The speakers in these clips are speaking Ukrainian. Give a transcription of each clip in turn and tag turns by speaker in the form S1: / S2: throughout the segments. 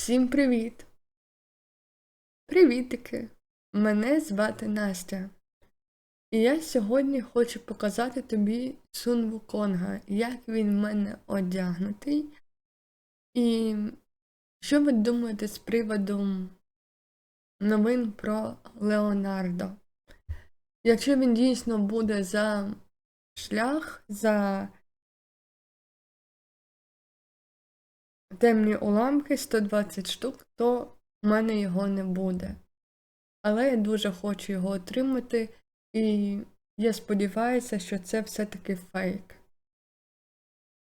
S1: Всім привіт! Привітики! Мене звати Настя. І я сьогодні хочу показати тобі Сун Вуконга, як він в мене одягнутий. І що ви думаєте з приводу новин про Леонардо? Якщо він дійсно буде за шлях, за темні уламки 120 штук, то в мене його не буде. Але я дуже хочу його отримати, і я сподіваюся, що це все-таки фейк.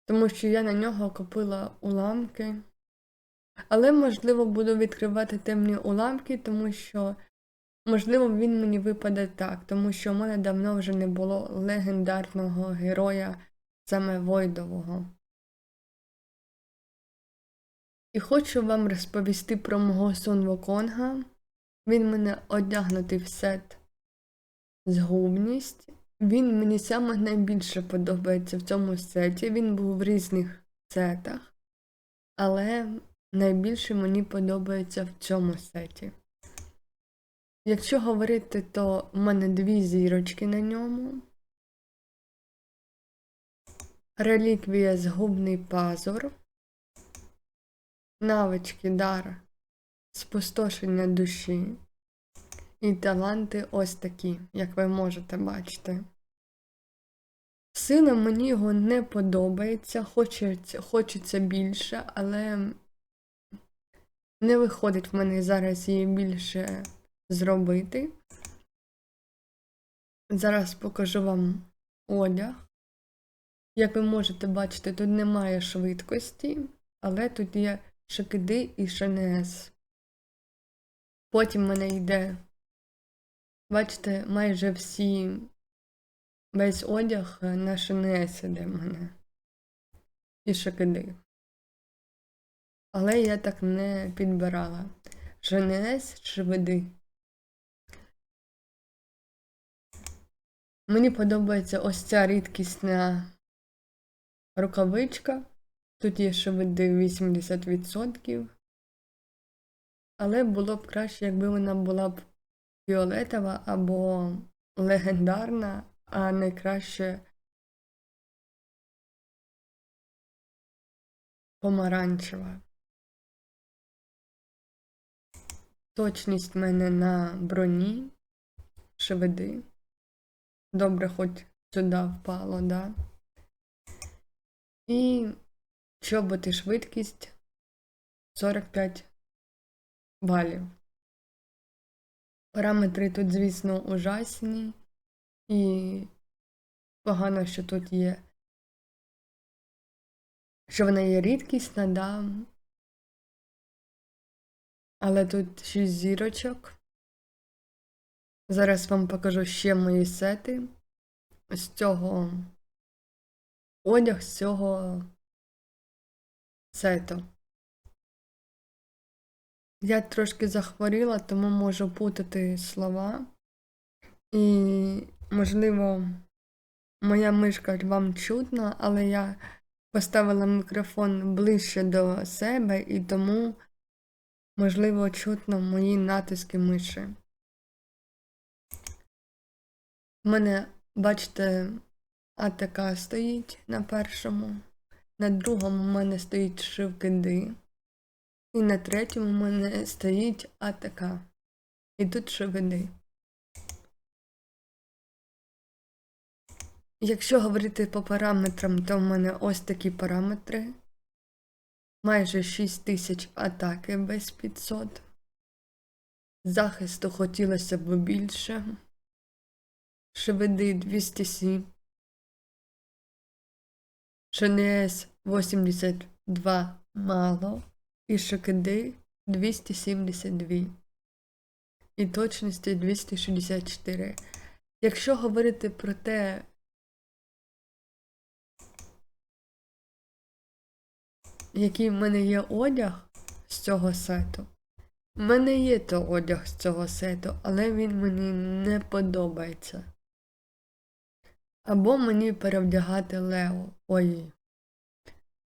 S1: Тому що я на нього купила уламки. Але, можливо, буду відкривати темні уламки, тому що, можливо, він мені випаде так, тому що в мене давно вже не було легендарного героя саме Войдового. І хочу вам розповісти про мого Сон Воконга. Він мене одягнутий в сет згубність. Він мені саме найбільше подобається в цьому сеті. Він був в різних сетах, але найбільше мені подобається в цьому сеті. Якщо говорити, то в мене дві зірочки на ньому. Реліквія згубний пазур навички дар, спустошення душі. І таланти ось такі, як ви можете бачити. Сила мені його не подобається, хочеться, хочеться більше, але не виходить в мене зараз її більше зробити. Зараз покажу вам одяг. Як ви можете бачити, тут немає швидкості, але тут є Шакиди і Шанес. Потім в мене йде, бачите, майже всі весь одяг на Шанес іде в мене. І Шакиди. Але я так не підбирала. Шанес чи види. Мені подобається ось ця рідкісна рукавичка. Тут є ще види 80%. Але було б краще, якби вона була б фіолетова або легендарна, а найкраще помаранчева. Точність в мене на броні, шеведи. Добре, хоч сюди впало, да. І Чоботи швидкість 45 балів. Параметри тут, звісно, ужасні, і погано, що тут є, що вона є рідкісна, да. Але тут 6 зірочок. Зараз вам покажу ще мої сети з цього одяг з цього сето. Я трошки захворіла, тому можу путати слова. І, можливо, моя мишка вам чутна, але я поставила мікрофон ближче до себе і тому, можливо, чутно мої натиски миші. У мене, бачите, АТК стоїть на першому. На другому в мене стоїть шивкиди. І на третьому в мене стоїть АТК. І тут шивиди. Якщо говорити по параметрам, то в мене ось такі параметри. Майже 6000 атаки без 500. Захисту хотілося б більше. Шеведи 207. ШНС 82 мало і ШКД 272 і точності 264. Якщо говорити про те, який в мене є одяг з цього сету, в мене є то одяг з цього сету, але він мені не подобається. Або мені перевдягати Лео. Ой.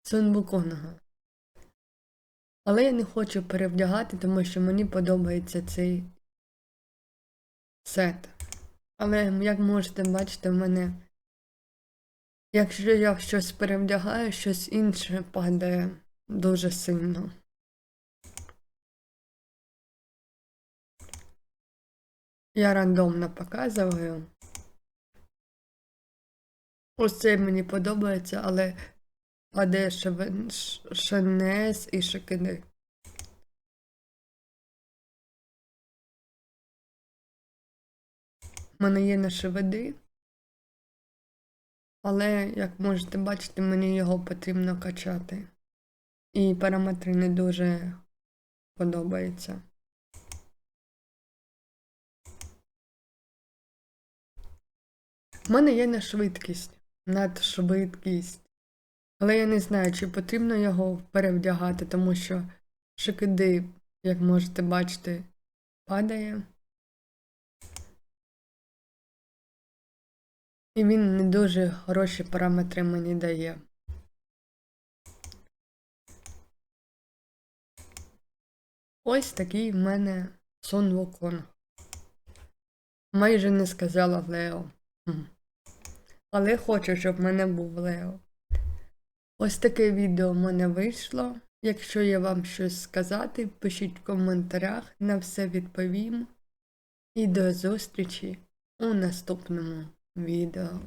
S1: Сон Буконга. Але я не хочу перевдягати, тому що мені подобається цей сет. Але як можете бачити, в мене, якщо я щось перевдягаю, щось інше падає дуже сильно. Я рандомно показую. Ось цей мені подобається, але падає шевен... ш- шенес і шикини. У мене є на шеведи. Але, як можете бачити, мені його потрібно качати. І параметри не дуже подобаються. У мене є на швидкість, надшвидкість. Але я не знаю, чи потрібно його перевдягати, тому що шикиди, як можете бачити, падає. І він не дуже хороші параметри мені дає. Ось такий в мене сон Вуконг. Майже не сказала Лео. Але хочу, щоб в мене був Лео. Ось таке відео в мене вийшло. Якщо є вам щось сказати, пишіть в коментарях, на все відповім. І до зустрічі у наступному відео.